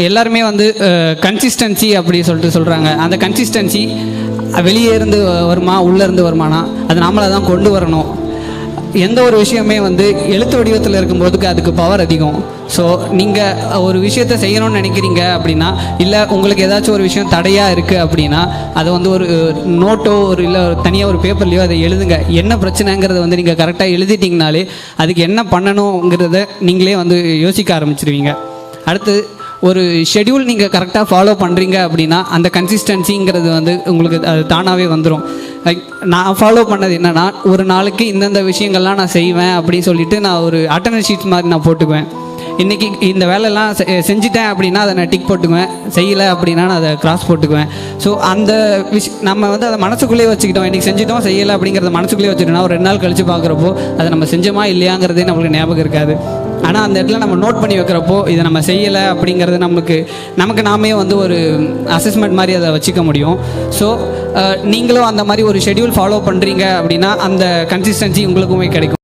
எல்லாருமே வந்து கன்சிஸ்டன்சி அப்படி சொல்லிட்டு சொல்கிறாங்க அந்த கன்சிஸ்டன்சி வெளியே இருந்து வருமா உள்ளே இருந்து வருமானா அது நம்மளை தான் கொண்டு வரணும். எந்த ஒரு விஷயமே வந்து எழுத்து வடிவத்தில் இருக்கும்போதுக்கு அதுக்கு பவர் அதிகம். ஸோ நீங்கள் ஒரு விஷயத்தை செய்யணும்னு நினைக்கிறீங்க அப்படின்னா இல்லை உங்களுக்கு ஏதாச்சும் ஒரு விஷயம் தடையாக இருக்குது அப்படின்னா அதை வந்து ஒரு நோட்டோ ஒரு இல்லை ஒரு தனியாக ஒரு பேப்பர்லையோ அதை எழுதுங்க. என்ன பிரச்சனைங்கிறத வந்து நீங்கள் கரெக்டாக எழுதிட்டிங்கனாலே அதுக்கு என்ன பண்ணணுங்கிறத நீங்களே வந்து யோசிக்க ஆரம்பிச்சிருவீங்க. அடுத்து ஒரு ஷெட்யூல் நீங்கள் கரெக்டாக ஃபாலோ பண்ணுறீங்க அப்படின்னா அந்த கன்சிஸ்டன்சிங்கிறது வந்து உங்களுக்கு அது தானாகவே வந்துடும் லைக் நான் ஃபாலோ பண்ணது என்னென்னா ஒரு நாளைக்கு இந்தந்த விஷயங்கள்லாம் நான் செய்வேன் அப்படின்னு சொல்லிட்டு நான் ஒரு அட்டண்டன்ஸ் ஷீட் மாதிரி நான் போட்டுக்குவேன். இன்றைக்கி இந்த வேலையெல்லாம் செ- செஞ்சுட்டேன் அப்படின்னா அதை நான் டிக் போட்டுக்குவேன். செய்யலை அப்படின்னா நான் அதை கிராஸ் போட்டுக்குவேன். ஸோ அந்த விஷ் நம்ம வந்து அதை மனசுக்குள்ளேயே வச்சுக்கிட்டோம். இன்றைக்கி செஞ்சுட்டோம் செய்யலை அப்படிங்கிறத மனசுக்குள்ளேயே வச்சுட்டோம்னா ஒரு ரெண்டு நாள் கழித்து பார்க்குறப்போ அதை நம்ம செஞ்சோமா இல்லையாங்கிறதே நம்மளுக்கு ஞாபகம் இருக்காது. ஆனால் அந்த இடத்துல நம்ம நோட் பண்ணி வைக்கிறப்போ இதை நம்ம செய்யலை அப்படிங்கிறது நமக்கு நமக்கு நாமே வந்து ஒரு அசஸ்மெண்ட் மாதிரி அதை வச்சுக்க முடியும். ஸோ நீங்களும் அந்த மாதிரி ஒரு ஷெட்யூல் ஃபாலோ பண்ணுறீங்க அப்படின்னா அந்த கன்சிஸ்டன்சி உங்களுக்குமே கிடைக்கும்.